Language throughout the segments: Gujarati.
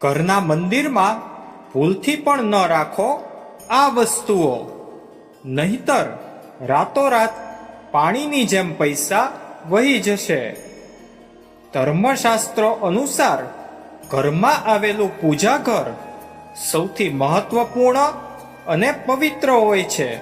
ઘરના મંદિરમાં ભૂલથી પણ ન રાખો આ વસ્તુઓ. નહીતર રાતોરાત પાણીની જેમ પૈસા વહી જશે. ધર્મશાસ્ત્રો અનુસાર ઘરમાં આવેલું પૂજા ઘર સૌથી મહત્વપૂર્ણ અને પવિત્ર હોય છે.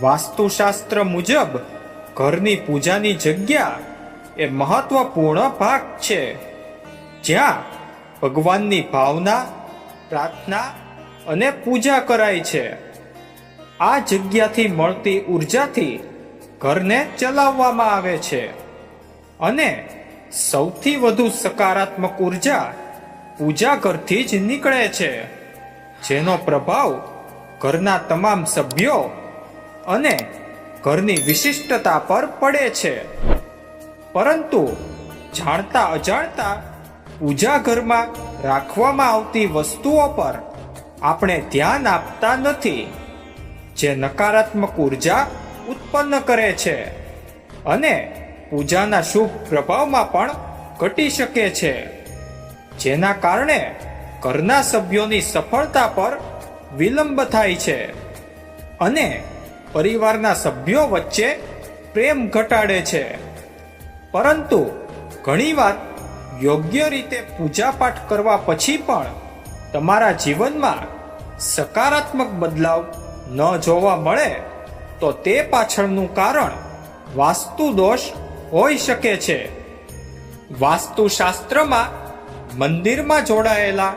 વાસ્તુશાસ્ત્ર મુજબ ઘરની પૂજાની જગ્યા એ મહત્વપૂર્ણ ભાગ છે. જ્યાં ભગવાનની ભાવના, પ્રાર્થના અને પૂજા કરાય છે. આ જગ્યાથી મળતી ઉર્જાથી ઘરને ચલાવવામાં આવે છે અને સૌથી વધુ સકારાત્મક ઊર્જા પૂજા ઘરથી જ નીકળે છે, જેનો પ્રભાવ ઘરના તમામ સભ્યો અને ઘરની વિશિષ્ટતા પર પડે છે. પરંતુ જાણતા અજાણતા પૂજા ઘરમાં રાખવામાં આવતી વસ્તુઓ પર આપણે ધ્યાન આપતા નથી, જે નકારાત્મક ઊર્જા ઉત્પન્ન કરે છે અને પૂજાના શુભ પ્રભાવમાં પણ ઘટી શકે છે, જેના કારણે ઘરના સભ્યોની સફળતા પર વિલંબ થાય છે અને પરિવારના સભ્યો વચ્ચે પ્રેમ ઘટાડે છે. પરંતુ ઘણીવાર યોગ્ય રીતે પૂજાપાઠ કરવા પછી પણ તમારા જીવનમાં સકારાત્મક બદલાવ ન જોવા મળે, તો તે પાછળનું કારણ વાસ્તુ દોષ હોઈ શકે છે. વાસ્તુશાસ્ત્રમાં મંદિરમાં જોડાયેલા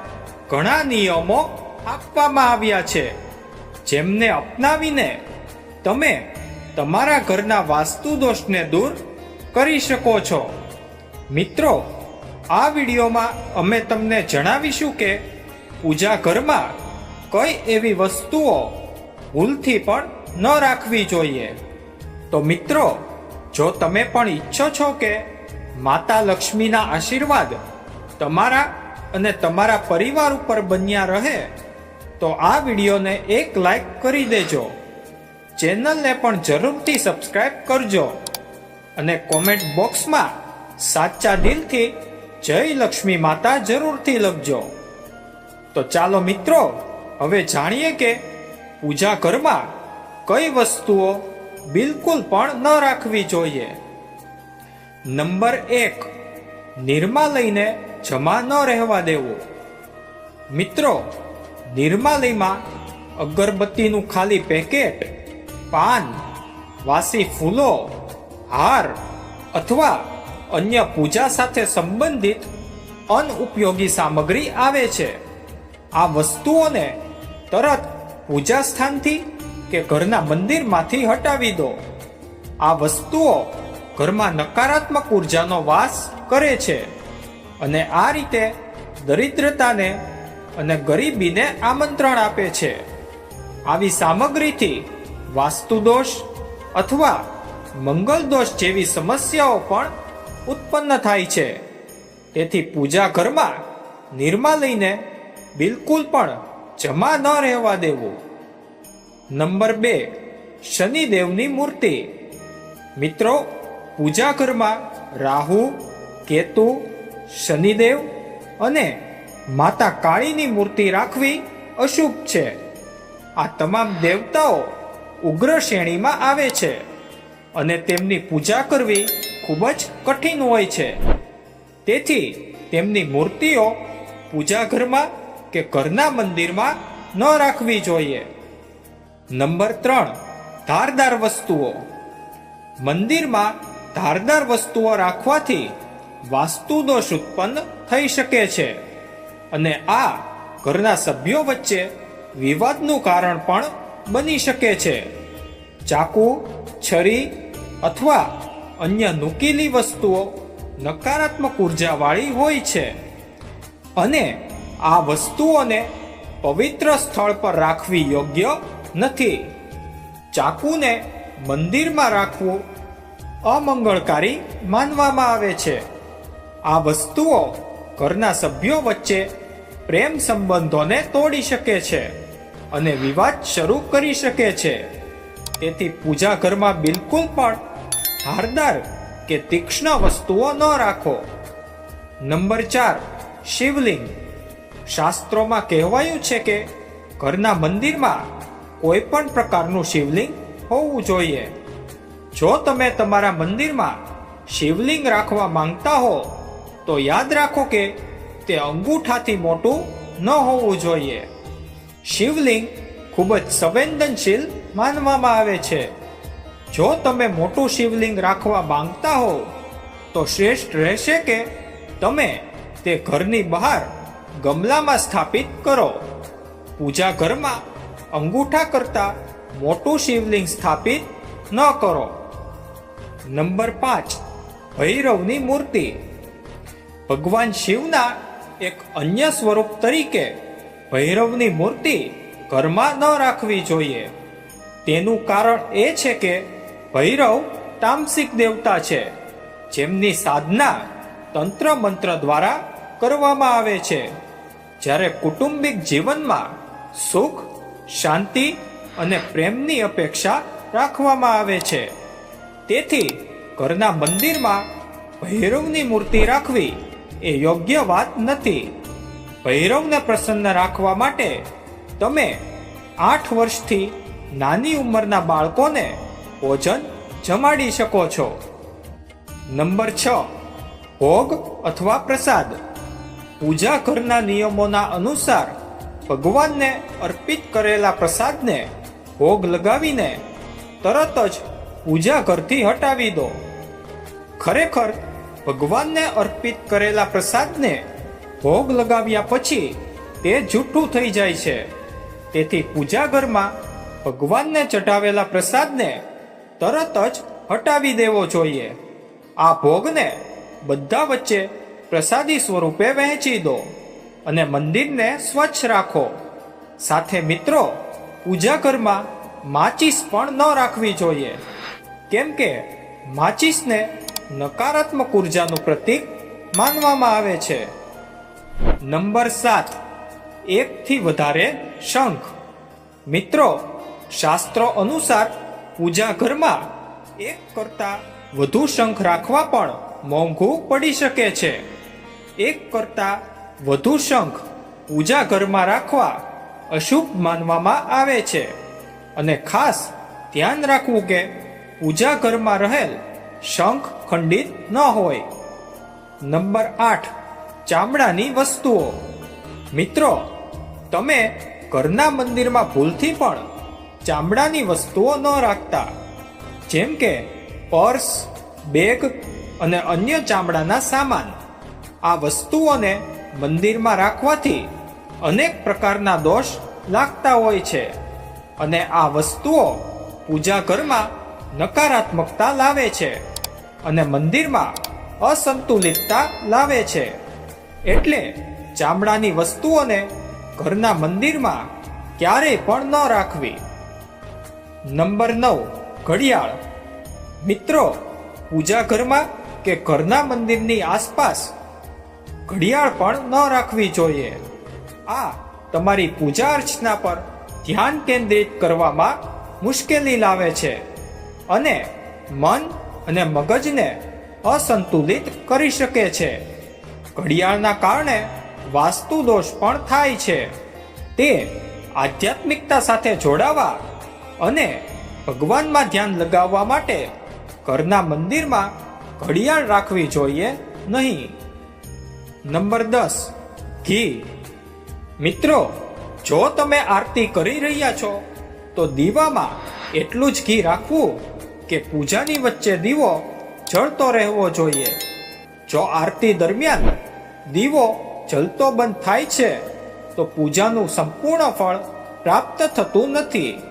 ઘણા નિયમો આપવામાં આવ્યા છે, જેમને અપનાવીને તમે તમારા ઘરના વાસ્તુ દોષને દૂર કરી શકો છો. મિત્રો આ વિડીયોમાં અમે તમને જણાવીશું કે પૂજા ઘરમાં કઈ એવી વસ્તુઓ ભૂલથી પણ ન રાખવી જોઈએ. તો મિત્રો, જો તમે પણ ઈચ્છો છો કે માતા લક્ષ્મીના આશીર્વાદ તમારા અને તમારા પરિવાર ઉપર બન્યા રહે, તો આ વિડીયોને એક લાઈક કરી દેજો. ચેનલને પણ જરૂરથી સબસ્ક્રાઈબ કરજો અને કોમેન્ટ બોક્સમાં સાચા દિલથી જય લક્ષ્મી માતા જરૂરથી લખજો. તો ચાલો મિત્રો, હવે જાણીએ કે પૂજા ઘરમાં કઈ વસ્તુઓ બિલકુલ પણ ન રાખવી જોઈએ. નંબર એક, નિર્માલયને જમા ન રહેવા દેવું. મિત્રો, નિર્માલયમાં અગરબત્તીનું ખાલી પેકેટ, પાન, વાસી ફૂલો, હાર અથવા અન્ય પૂજા સાથે સંબંધિત અનઉપયોગી સામગ્રી આવે છે. આ વસ્તુઓને તરત પૂજા સ્થાનથી કે ઘરના મંદિરમાંથી હટાવી દો. આ વસ્તુઓ ઘરમાં નકારાત્મક ઉર્જાનો વાસ કરે છે અને આ રીતે દરિદ્રતાને અને ગરીબીને આમંત્રણ આપે છે. આવી સામગ્રીથી વાસ્તુદોષ અથવા મંગલ દોષ જેવી સમસ્યાઓ પણ ઉત્પન્ન થાય છે. તેથી પૂજા ઘરમાં નિર્માલયને બિલકુલ પણ જમા ન રહેવા દેવું. નંબર બે, શનિદેવની મૂર્તિ. મિત્રો, પૂજા ઘરમાં રાહુ, કેતુ, શનિદેવ અને માતા કાળીની મૂર્તિ રાખવી અશુભ છે. આ તમામ દેવતાઓ ઉગ્ર શ્રેણીમાં આવે છે અને તેમની પૂજા કરવી ખૂબ જ કઠિન હોય છે. તેથી તેમની મૂર્તિઓ પૂજા ઘરમાં કે ઘરના મંદિરમાં ન રાખવી જોઈએ. નંબર ત્રણ, ધારદાર વસ્તુઓ. મંદિરમાં ધારદાર વસ્તુઓ રાખવાથી વાસ્તુ દોષ ઉત્પન્ન થઈ શકે છે અને આ ઘરના સભ્યો વચ્ચે વિવાદનું કારણ પણ બની શકે છે. ચાકુ, છરી અથવા અન્ય નુકીલી વસ્તુઓ નકારાત્મક ઉર્જાવાળી હોય છે. અને આ વસ્તુઓને પવિત્ર સ્થળ પર રાખવી યોગ્ય નથી. ચાકુને મંદિરમાં રાખવું અમંગળકારી માનવામાં આવે છે. આ વસ્તુઓ ઘરના સભ્યો વચ્ચે પ્રેમ સંબંધોને તોડી શકે છે અને વિવાદ શરૂ કરી શકે છે. તેથી પૂજા ઘરમાં બિલકુલ પણ ધારદાર કે તીક્ષ્ણ વસ્તુઓ ન રાખો. નંબર ચાર, શિવલિંગ. શાસ્ત્રોમાં કહેવાયું છે કે ઘરના મંદિરમાં કોઈ પણ પ્રકારનું શિવલિંગ હોવું જોઈએ. જો તમે તમારા મંદિરમાં શિવલિંગ રાખવા માંગતા હો, તો યાદ રાખો કે તે અંગૂઠાથી મોટું ન હોવું જોઈએ. શિવલિંગ ખૂબ જ સંવેદનશીલ માનવામાં આવે છે. જો તમે મોટું શિવલિંગ રાખવા માંગતા હો, તો શ્રેષ્ઠ રહેશે કે તમે તે ઘરની બહાર ગમલામાં સ્થાપિત કરો. પૂજા ઘરમાં અંગૂઠા કરતાં મોટું શિવલિંગ સ્થાપિત ન કરો. નંબર પાંચ, ભૈરવની મૂર્તિ. ભગવાન શિવના એક અન્ય સ્વરૂપ તરીકે ભૈરવની મૂર્તિ ઘરમાં ન રાખવી જોઈએ. તેનું કારણ એ છે કે ભૈરવ તામસિક દેવતા છે. જેમની સાધના તંત્ર મંત્ર દ્વારા કરવામાં આવે છે. જ્યારે કુટુંબિક જીવનમાં સુખ, શાંતિ અને પ્રેમની અપેક્ષા રાખવામાં આવે છે. તેથી ઘરના મંદિરમાં ભૈરવની મૂર્તિ રાખવી એ યોગ્ય વાત નથી. ભૈરવને પ્રસન્ન રાખવા માટે તમે આઠ વર્ષથી નાની ઉંમરના બાળકોને ભોજન જમાડી શકો છો. નંબર છ, ભોગ અથવા પ્રસાદ. પૂજા ઘરના નિયમોના અનુસાર ભગવાનને અર્પિત કરેલા પ્રસાદને ભોગ લગાવીને તરત જ પૂજા ઘરથી હટાવી દો. ખરેખર ભગવાનને અર્પિત કરેલા પ્રસાદને ભોગ લગાવ્યા પછી તે જૂઠું થઈ જાય છે. તેથી પૂજા ઘરમાં ભગવાનને ચઢાવેલા પ્રસાદને તરત જ હટાવી દેવો જોઈએ. આ ભોગને બધા વચ્ચે પ્રસાદી સ્વરૂપે વહેંચી દો અને મંદિરને સ્વચ્છ રાખો. સાથે મિત્રો પૂજા ઘરમાં માચીસ પણ ન રાખવી જોઈએ. કેમ કે માચીસને નકારાત્મક ઉર્જાનું પ્રતીક માનવામાં આવે છે. નંબર સાત, એકથી વધારે શંખ. મિત્રો, શાસ્ત્રો અનુસાર પૂજા ઘરમાં એક કરતાં વધુ શંખ રાખવા પણ મોંઘું પડી શકે છે. એક કરતાં વધુ શંખ પૂજા ઘરમાં રાખવા અશુભ માનવામાં આવે છે. અને ખાસ ધ્યાન રાખવું કે પૂજા ઘરમાં રહેલ શંખ ખંડિત ન હોય. નંબર આઠ, ચામડાની વસ્તુઓ. મિત્રો, તમે ઘરના મંદિરમાં ભૂલથી પણ ચામડાની વસ્તુઓ ન રાખતા. જેમ કે પર્સ, બેગ અને અન્ય ચામડાના સામાન. આ વસ્તુઓને મંદિરમાં રાખવાથી અનેક પ્રકારના દોષ લાગતા હોય છે અને આ વસ્તુઓ પૂજા ઘરમાં નકારાત્મકતા લાવે છે અને મંદિરમાં અસંતુલિતતા લાવે છે. એટલે ચામડાની વસ્તુઓને ઘરના મંદિરમાં ક્યારેય પણ ન રાખવી. નંબર નવ, ઘડિયાળ. મિત્રો, પૂજા ઘરમાં કે ઘરના મંદિરની આસપાસ ઘડિયાળ પણ ન રાખવી જોઈએ. આ તમારી પૂજા અર્ચના પર ધ્યાન કેન્દ્રિત કરવામાં મુશ્કેલી લાવે છે અને મન અને મગજને અસંતુલિત કરી શકે છે. ઘડિયાળના કારણે વાસ્તુ દોષ પણ થાય છે. તે આધ્યાત્મિકતા સાથે જોડાવા અને ભગવાનમાં ધ્યાન લગાવવા માટે ઘરના મંદિરમાં ઘડિયાળ રાખવી જોઈએ નહીં. નંબર દસ, ઘી. મિત્રો, જો તમે આરતી કરી રહ્યા છો, તો દીવામાં એટલું જ ઘી રાખવું કે પૂજાની વચ્ચે દીવો જળતો રહેવો જોઈએ. જો આરતી દરમિયાન દીવો જલતો બંધ થાય છે, તો પૂજાનું સંપૂર્ણ ફળ પ્રાપ્ત થતું નથી.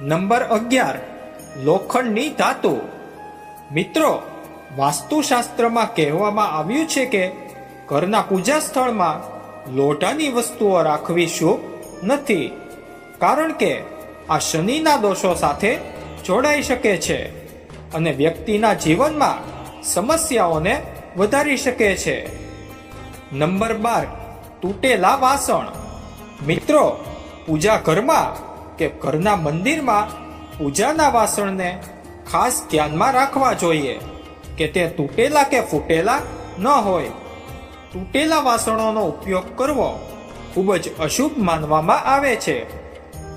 નંબર અગિયાર, લોખંડની ધાતુ. મિત્રો, વાસ્તુશાસ્ત્રમાં કહેવામાં આવ્યું છે કે ઘરના પૂજા સ્થળમાં લોઢાની વસ્તુઓ રાખવી શુભ નથી, કારણ કે આ શનિના દોષો સાથે જોડાઈ શકે છે અને વ્યક્તિના જીવનમાં સમસ્યાઓને વધારી શકે છે. નંબર બાર, તૂટેલા વાસણ. મિત્રો, પૂજા ઘરમાં કે ઘરના મંદિરમાં પૂજાના વાસણને ખાસ ધ્યાનમાં રાખવા જોઈએ કે તે તૂટેલા કે ફૂટેલા ન હોય. તૂટેલા વાસણોનો ઉપયોગ કરવો ખૂબ જ અશુભ માનવામાં આવે છે.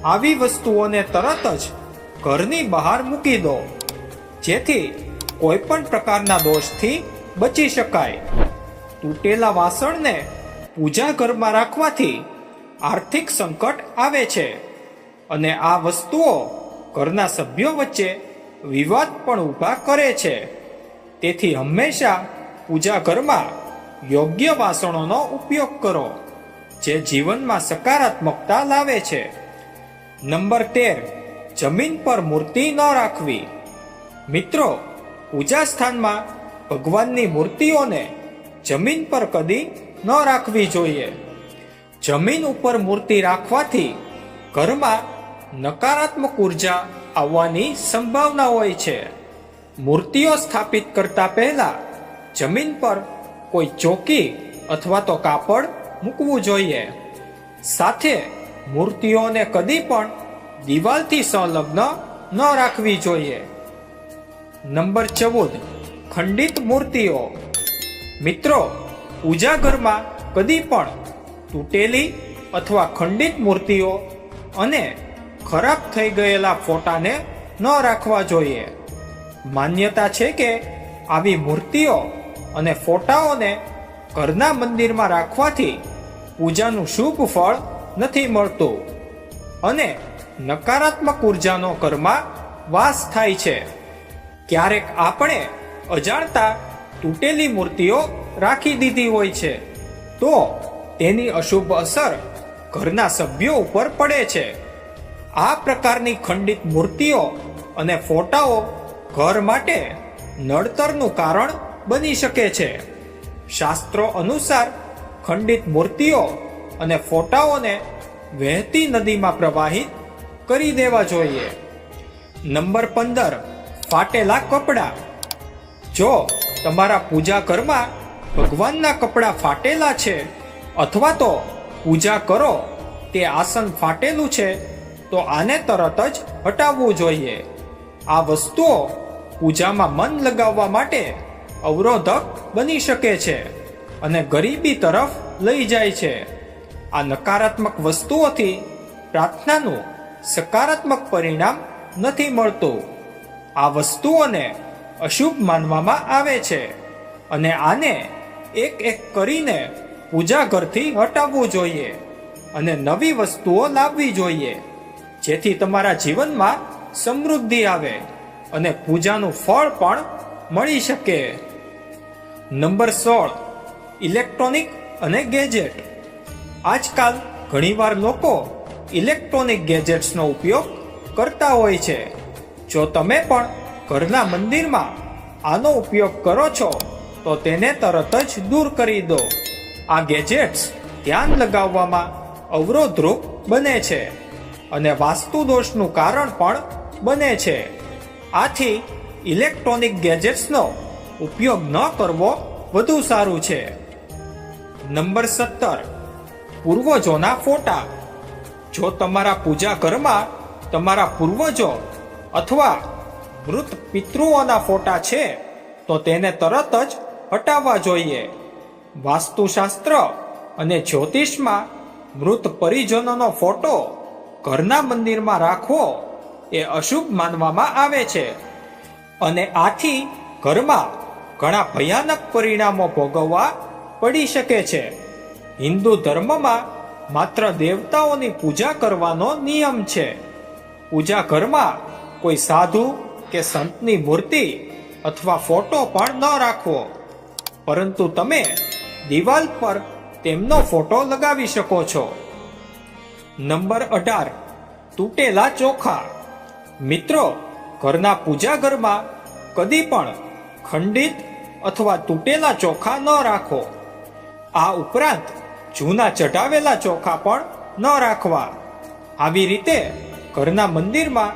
આવી વસ્તુઓને તરત જ ઘરની બહાર મૂકી દો, જેથી કોઈ પણ પ્રકારના દોષથી બચી શકાય. તૂટેલા વાસણને પૂજા ઘરમાં રાખવાથી આર્થિક સંકટ આવે છે. અને આ વસ્તુઓ ઘરના સભ્યો વચ્ચે વિવાદ પણ ઊભા કરે છે. તેથી હંમેશા પૂજા ઘરમાં યોગ્ય વાસણોનો ઉપયોગ કરો, જે જીવનમાં સકારાત્મકતા લાવે છે. નંબર તેર, જમીન પર મૂર્તિ ન રાખવી. મિત્રો, પૂજા સ્થાનમાં ભગવાનની મૂર્તિઓને જમીન પર કદી ન રાખવી જોઈએ. જમીન ઉપર મૂર્તિ રાખવાથી ઘરમાં નકારાત્મક ઊર્જા આવવાની સંભાવના હોય છે. મૂર્તિઓ સ્થાપિત કરતા પહેલા જમીન પર કોઈ ચોકી અથવા તો કાપડ મૂકવું જોઈએ. સાથે મૂર્તિઓને કદી પણ દિવાલથી સંલગ્ન ન રાખવી જોઈએ. નંબર ચૌદ. ખંડિત મૂર્તિઓ. મિત્રો પૂજા ઘરમાં કદી પણ તૂટેલી અથવા ખંડિત મૂર્તિઓ અને ખરાબ થઈ ગયેલા ફોટાને ન રાખવા જોઈએ. માન્યતા છે કે આવી મૂર્તિઓ અને ફોટાઓને ઘરના મંદિરમાં રાખવાથી પૂજાનું શુભ ફળ નથી મળતું અને નકારાત્મક ઉર્જાનો ઘરમાં વાસ થાય છે. ક્યારેક આપણે અજાણતા તૂટેલી મૂર્તિઓ રાખી દીધી હોય છે, તો તેની અશુભ અસર ઘરના સભ્યો ઉપર પડે છે. આ પ્રકારની ખંડિત મૂર્તિઓ અને ફોટાઓ ઘર માટે નડતરનું કારણ બની શકે છે. શાસ્ત્રો અનુસાર ખંડિત મૂર્તિઓ અને ફોટાઓને વહેતી નદીમાં પ્રવાહિત કરી દેવા જોઈએ. નંબર પંદર, ફાટેલા કપડાં. જો તમારા પૂજા ઘરમાં ભગવાનના કપડાં ફાટેલા છે અથવા તો પૂજા કરો, તે આસન ફાટેલું છે તો આને તરત જ હટાવવું જોઈએ. આ વસ્તુઓ પૂજામાં મન લગાવવા માટે અવરોધક બની શકે છે અને ગરીબી તરફ લઈ જાય છે. આ નકારાત્મક વસ્તુઓથી પ્રાર્થનાનું સકારાત્મક પરિણામ નથી મળતું. આ વસ્તુઓને અશુભ માનવામાં આવે છે અને આને એક એક કરીને પૂજા ઘરથી હટાવવું જોઈએ અને નવી વસ્તુઓ લાવવી જોઈએ. જેથી તમારા જીવનમાં સમૃદ્ધિ આવે અને પૂજાનું ફળ પણ મળી શકે. નંબર સોળ, ઇલેક્ટ્રોનિક અને ગેજેટ. આજકાલ ઘણીવાર લોકો ઇલેક્ટ્રોનિક ગેજેટ્સનો ઉપયોગ કરતા હોય છે. જો તમે પણ ઘરના મંદિરમાં આનો ઉપયોગ કરો છો, તો તેને તરત જ દૂર કરી દો. આ ગેજેટ્સ ધ્યાન લગાવવામાં અવરોધરૂપ બને છે. અને વાસ્તુ દોષનું કારણ પણ બને છે. આથી ઇલેક્ટ્રોનિક ગેજેટ્સનો ઉપયોગ ન કરવો વધુ સારું છે. નંબર સત્તર. પૂર્વજોના ફોટા. જો તમારા પૂજા ઘરમાં તમારા પૂર્વજો અથવા મૃત પિતૃઓના ફોટા છે, તો તેને તરત જ હટાવવા જોઈએ. વાસ્તુશાસ્ત્ર અને જ્યોતિષમાં મૃત પરિજનોનો ફોટો ઘરના મંદિરમાં રાખવો એ અશુભ માનવામાં આવે છે. અને આથી ઘરમાં ઘણા ભયાનક પરિણામો ભોગવવા પડી શકે છે. હિન્દુ ધર્મમાં માત્ર દેવતાઓની પૂજા કરવાનો નિયમ છે. પૂજા ઘરમાં કોઈ સાધુ કે સંતની મૂર્તિ અથવા ફોટો પણ ન રાખવો. પરંતુ તમે દિવાલ પર તેમનો ફોટો લગાવી શકો છો. નંબર અઢાર, તૂટેલા ચોખા. મિત્રો, ઘરના પૂજા ઘરમાં કદી પણ ખંડિત અથવા તૂટેલા ચોખા ન રાખો. આ ઉપરાંત જૂના ચઢાવેલા ચોખા પણ ન રાખવા. આવી રીતે ઘરના મંદિરમાં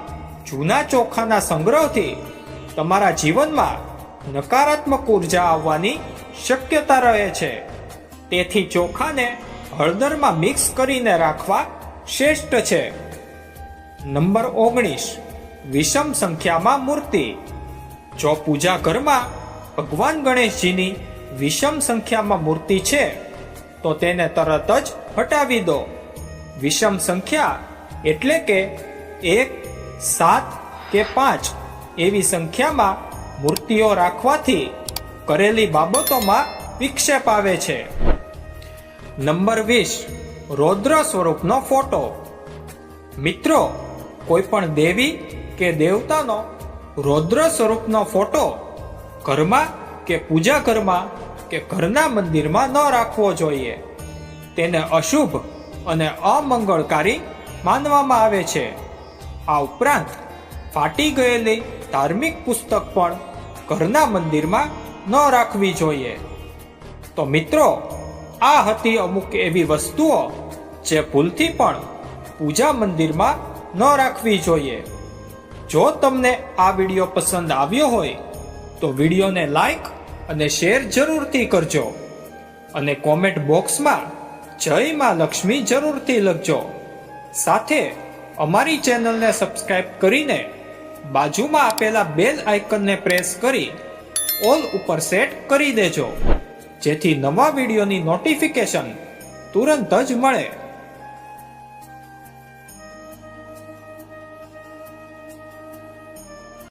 જૂના ચોખાના સંગ્રહથી તમારા જીવનમાં નકારાત્મક ઊર્જા આવવાની શક્યતા રહે છે. તેથી ચોખાને હળદરમાં મિક્સ કરીને રાખવા શ્રેષ્ઠ છે. નંબર ઓગણીસ. વિષમ સંખ્યામાં મૂર્તિ. જો પૂજા ઘરમાં ભગવાન ગણેશજીની વિષમ સંખ્યામાં મૂર્તિ છે, તો તેને તરત જ હટાવી દો. વિષમ સંખ્યા એટલે કે એક, સાત કે પાંચ એવી સંખ્યામાં મૂર્તિઓ રાખવાથી કરેલી બાબતોમાં વિક્ષેપ આવે છે. નંબર વીસ. રૌદ્ર સ્વરૂપનો ફોટો. મિત્રો કોઈ પણ દેવી કે દેવતાનો રૌદ્ર સ્વરૂપનો ફોટો ઘરમાં કે પૂજા ઘરમાં કે ઘરના મંદિરમાં ન રાખવો જોઈએ. તેને અશુભ અને અમંગળકારી માનવામાં આવે છે. આ ઉપરાંત ફાટી ગયેલી ધાર્મિક પુસ્તક પણ ઘરના મંદિરમાં ન રાખવી જોઈએ. તો મિત્રો આ હતી અમુક એવી વસ્તુઓ જે ભૂલથી પણ પૂજા મંદિરમાં ન રાખવી જોઈએ. જો તમને આ વીડિયો પસંદ આવ્યો હોય, તો વિડીયોને લાઈક અને શેર જરૂરથી કરજો અને કોમેન્ટ બોક્સમાં જય માં લક્ષ્મી જરૂરથી લખજો. સાથે અમારી ચેનલને સબસ્ક્રાઇબ કરીને બાજુમાં આપેલા બેલ આઇકનને પ્રેસ કરી ઓલ ઉપર સેટ કરી દેજો. જેથી નવા વિડીયોની નોટિફિકેશન તુરંત જ મળે.